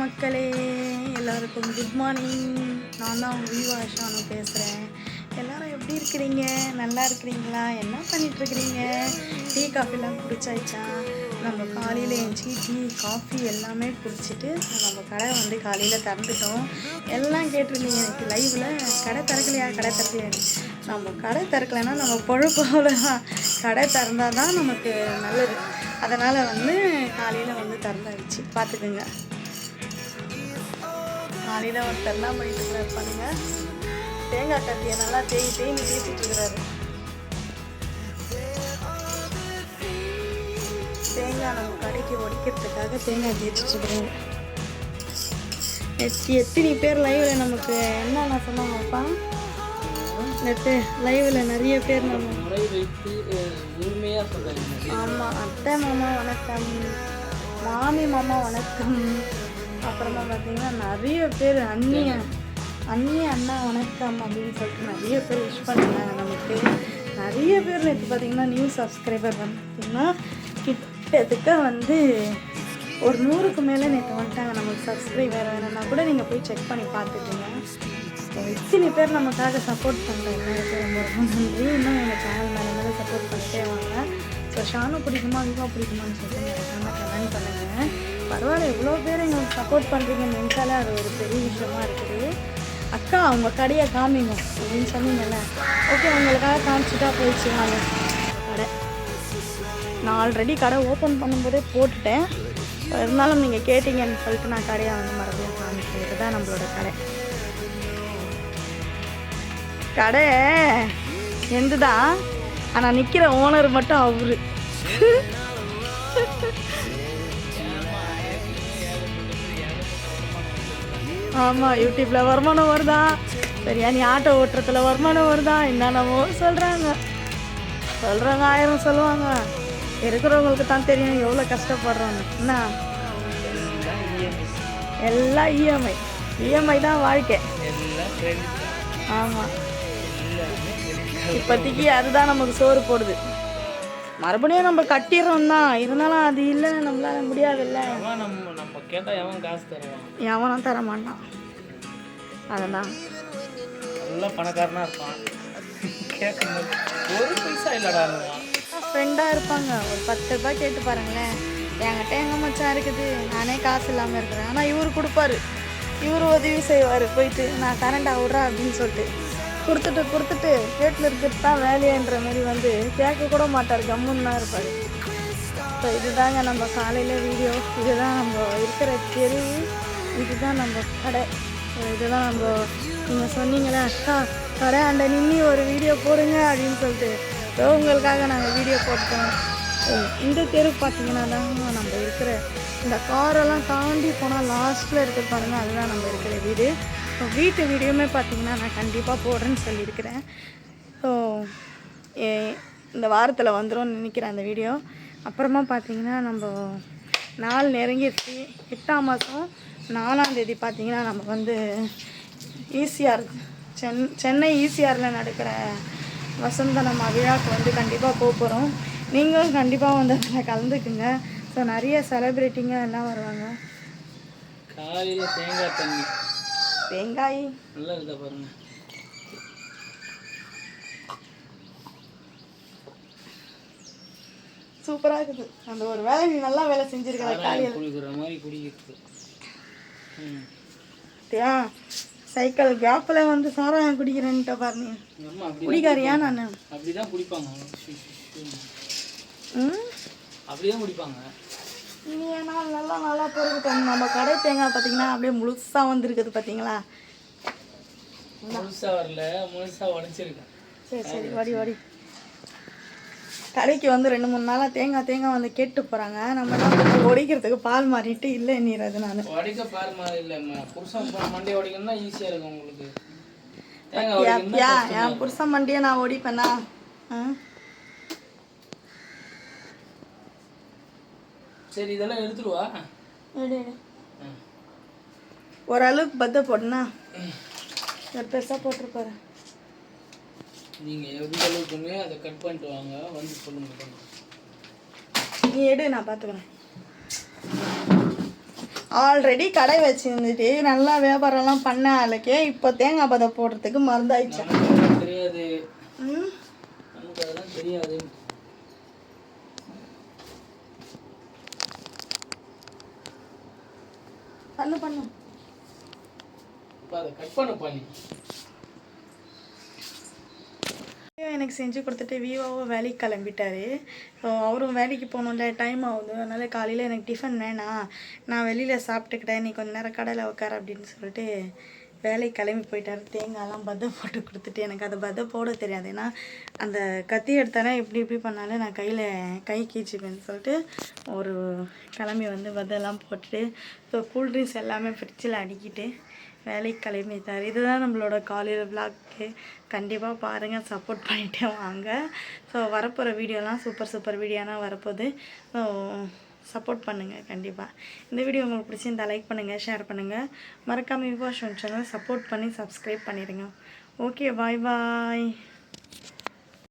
மக்களே எல்லாருக்கும் good morning நான் தான் உங்கள் விவா ஷானு பேசுகிறேன் எல்லாரும் எப்படி இருக்கிறீங்க? நல்லா இருக்கிறீங்களா? என்ன பண்ணிகிட்ருக்கிறீங்க டீ காஃபிலாம் குடிச்சாச்சா? நம்ம காலையில் எழுந்துச்சி டீ காஃபி எல்லாமே குடிச்சிட்டு நம்ம கடை வந்து காலையில் திறந்துட்டோம். எல்லாம் கேட்டிருந்தீங்க எனக்கு லைவில் கடை திறக்கலையா? கடை திறக்கலையா நம்ம கடை திறக்கலைன்னா நம்ம பொழப்போல கடை திறந்தால் தான் நமக்கு நல்லது. அதனால் வந்து காலையில் வந்து திறந்தாச்சு. பார்த்துக்குங்க. காலையில் ஒருத்தர் தான் பண்ணிட்டு இருக்கிறார் பாருங்க தேங்காய் கத்தியை நல்லா தேய் தேய்னு தேய்ச்சிட்டு இருக்கிறாரு. தேங்காய் நம்ம கடைக்கு உடைக்கிறதுக்காக தேங்காய் தேய்ச்சிட்டு இருக்கிறாங்க எத்தி எத்தனை பேர் லைவ்ல நமக்கு என்னென்ன சொன்னாங்கப்பா நேற்று லைவ்ல நிறைய பேர் நம்ம ஆமாம் அத்தை மாமா வணக்கம். மாமி மாமா வணக்கம். அப்புறமா பார்த்தீங்கன்னா நிறைய பேர் அண்ணிய அண்ணி அண்ணா வணக்கம் அப்படின்னு சொல்லிட்டு நிறைய பேர் விஷ் பண்ணாங்க நமக்கு. நிறைய பேர் நேற்று பார்த்தீங்கன்னா நியூ சப்ஸ்கிரைபர் வந்து பார்த்தீங்கன்னா கிட்டத்தட்ட வந்து ஒரு நூறுக்கு மேலே நேற்று வந்துட்டாங்க நமக்கு சப்ஸ்கிரைபர் வேணும்னா கூட நீங்கள் போய் செக் பண்ணி பார்த்துக்கோங்க. இத்தனை பேர் நமக்காக சப்போர்ட் பண்ணுறாங்க ரொம்ப ரொம்ப நன்றி இன்னும் எங்கள் சேனல் மேலே மேலே சப்போர்ட் பண்ணிட்டே வாங்க. ஸோ ஷானு பிடிக்குமா அதுவாக பிடிக்குமான்னு சொல்லிட்டு மறக்காம கமெண்ட் பண்ணுங்கள் பரவாயில்ல இவ்வளோ பேர் எங்களுக்கு சப்போர்ட் பண்ணுறீங்கன்னு நினச்சாலே அது ஒரு பெரிய விஷயமா இருக்குது. அக்கா அவங்க கடையை காமிங்க அப்படின்னு சொன்னீங்கல்ல. ஓகே உங்களுக்காக காமிச்சிட்டா போயிடுச்சு நான். கடை. நான் ஆல்ரெடி கடை ஓப்பன் பண்ணும்போதே போட்டுட்டேன். இருந்தாலும் நீங்கள் கேட்டீங்கன்னு சொல்லிட்டு நான் கடையை வந்து மறுபடியும் காமிக்கிறேன். தான் நம்மளோட கடை. கடை எந்துதான் ஆனால் நிற்கிற ஓனர் மட்டும் அவரு. ஆமாம் யூடியூப்பில் வருமானம் வருதா? சரியா நீ ஆட்டோ ஓட்டுறதுல வருமானம் வருதா? என்னென்னமோ சொல்கிறாங்க சொல்கிறவங்க ஆயிரம் சொல்லுவாங்க. இருக்கிறவங்களுக்கு தான் தெரியும் எவ்வளோ கஷ்டப்படுறோன்னு என்ன? எல்லாம் இஎம்ஐ இஎம்ஐ தான் வாழ்க்கை. ஆமாம் இப்போதைக்கு அதுதான் நமக்கு சோறு போடுது. மறுபடியும் நம்ம கட்டிடுறோம் தான் இருந்தாலும் அது இல்லைன்னு நம்மளால முடியாதுல்ல. நம்ம கேட்டால் எவன் காசு தருவான்? எவனும் தர மாட்டான். அதெல்லாம் நல்லா பணக்காரனா இருப்பான். ஒரு பைசா இல்லடா ஃப்ரெண்டாக இருப்பாங்க. ஒரு பத்து ரூபாய் கேட்டு பாருங்களேன். என்கிட்ட எங்க மச்சான் இருக்குது? நானே காசு இல்லாமல் இருக்கிறேன். ஆனால் இவர் கொடுப்பாரு. இவர் உதவி செய்வார். போயிட்டு நான் கரண்ட் விட்றா அப்படின்னு சொல்லிட்டு. கொடுத்துட்டு கொடுத்துட்டு கேட்டில் இருக்கிறது தான் வேலையன்ற மாதிரி வந்து கேட்க கூட மாட்டார் கம்முன்னு தான் இருப்பார். ஸோ இதுதாங்க நம்ம காலையில் வீடியோ இதுதான் நம்ம இருக்கிற தெரு இதுதான் நம்ம கடை. ஸோ இதுதான் நம்ம நீங்கள் சொன்னீங்களே அக்கா கடை அந்த நின்னி ஒரு வீடியோ போடுங்க அப்படின்னு சொல்லிட்டு ஸோ உங்களுக்காக நாங்கள் வீடியோ போட்டோம். இந்த தெரு பார்த்தீங்கன்னா தான் நம்ம இருக்கிற இந்த காரெல்லாம் தாண்டி போனால் லாஸ்ட்டில் இருக்கிறது பாருங்கள் அதுதான் நம்ம இருக்கிற வீடு. ஸோ வீட்டு வீடியோமே பார்த்தீங்கன்னா நான் கண்டிப்பாக போடுறேன்னு சொல்லியிருக்கிறேன். ஸோ இந்த வாரத்தில் வந்துடும் நினைக்கிறேன் அந்த வீடியோ. அப்புறமா பார்த்தீங்கன்னா நம்ம நாள் நெருங்கிடுச்சு எட்டாம் மாதம் நாலாந்தேதி பார்த்திங்கன்னா நம்ம வந்து ஈசிஆர் சென் சென்னை ஈசிஆரில் நடக்கிற வசந்த நம்ம விழாவுக்கு வந்து கண்டிப்பாக போக போகிறோம் நீங்களும் கண்டிப்பாக வந்து அதில் கலந்துக்குங்க. ஸோ நிறைய செலிப்ரிட்டிங்க எல்லாம் வருவாங்க. காலையில் தேங்காய் தண்ணி. தேங்காய். நல்லா இருக்கா பாருங்க. சூப்பராக இருக்குது. அந்த ஒரு வேலை நீ நல்லா வேலை செஞ்சுருக்கிற காலையில். குடிக்கிற மாதிரி குடிக்கிறது. சைக்கிள் கேப்பில் வந்து சாராயம் குடிக்கிறேன்ட்ட பாருங்க குடிக்காரியா நான்? அப்படி தான் குடிப்பாங்க. ம். அப்படி தான் குடிப்பாங்க. ஏன்னா நல்லா பொறுக்கட்டும் நம்ம கடை தேங்காய் பார்த்தீங்கன்னா அப்படியே முழுசாக வந்திருக்குது பார்த்தீங்களா முழுசா வரல முழுசா உடச்சிருக்கேன் சரி சரி வடி வடி. கடைக்கு வந்து ரெண்டு மூணு நாளாக தேங்காய் தேங்காய் வந்து கேட்டு போகிறாங்க நம்ம என்ன பண்ணுறோம் ஒடிக்கிறதுக்கு பால் மாறிட்டு இல்லை நீரது நான். உடைக்க பாரு மாதிரி இல்லை புருஷன் மண்டையை உடைக்கணும்னா ஈஸியாக இருக்கும் உங்களுக்கு. என் புருஷன் மண்டியை நான் ஓடிப்பேனா ஆ? சரி இதெல்லாம் எடுத்துருவா எடு, எடு. ம். ஓரளவுக்கு பத்த போடுனா பெருசாக போட்டிருப்பாரு நீங்கள் எந்த அளவுக்குமே அதை கட் பண்ணிட்டு வாங்க. வந்து சொல்லுங்க நீ எடு நான் பார்த்துக்கிறேன் ஆல்ரெடி கடை வச்சிருந்துட்டு நல்லா வியாபாரம்லாம் பண்ண ஆளுக்கே இப்போ தேங்காய் பதை போடுறதுக்கு மருந்தாயிடுச்சு தெரியாது. தெரியாது. பண்ணு. பண்ணு கட் எனக்கு செஞ்சு கொடுத்துட்டு விவோவும் வேலைக்கு கிளம்பிட்டாரு. அவரும் வேலைக்கு போகணும்ல டைம் ஆகுது. அதனால காலையில் எனக்கு டிஃபன் வேணாம். நான் வெளியில் சாப்பிட்டுக்கிட்டேன். நீ கொஞ்ச நேரம் கடையில் உட்கார அப்படின்னு சொல்லிட்டு வேலைக்கு கிளம்பி போயிட்டாரு. தேங்காய்லாம் பத்தை போட்டு கொடுத்துட்டு எனக்கு அதை பத்தை போட தெரியாது. ஏன்னா அந்த கத்தி எடுத்தானே இப்படி இப்படி பண்ணாலும் நான் கையில் கை கீச்சிப்பேன் சொல்லிட்டு ஒரு கிளம்பி வந்து பதெல்லாம் போட்டுட்டு ஸோ கூல்ட்ரிங்க்ஸ் எல்லாமே ஃப்ரிட்ஜில் அடிக்கிட்டு வேலைக்கு கிளம்பிட்டார் இதுதான் நம்மளோட காலையில் விளாக்கு கண்டிப்பாக பாருங்கள் சப்போர்ட் பண்ணிட்டே வாங்க. ஸோ வரப்போகிற வீடியோலாம் சூப்பர் சூப்பர் வீடியோலாம் வரப்போகுது. ஸோ சப்போர்ட் பண்ணுங்கள் கண்டிப்பாக இந்த வீடியோ உங்களுக்கு பிடிச்சிருந்தா லைக் பண்ணுங்கள் ஷேர் பண்ணுங்கள் மறக்காமல் விவாஷன் சேனல் சப்போர்ட் பண்ணி சப்ஸ்கிரைப் பண்ணிடுங்க ஓகே பாய் பாய்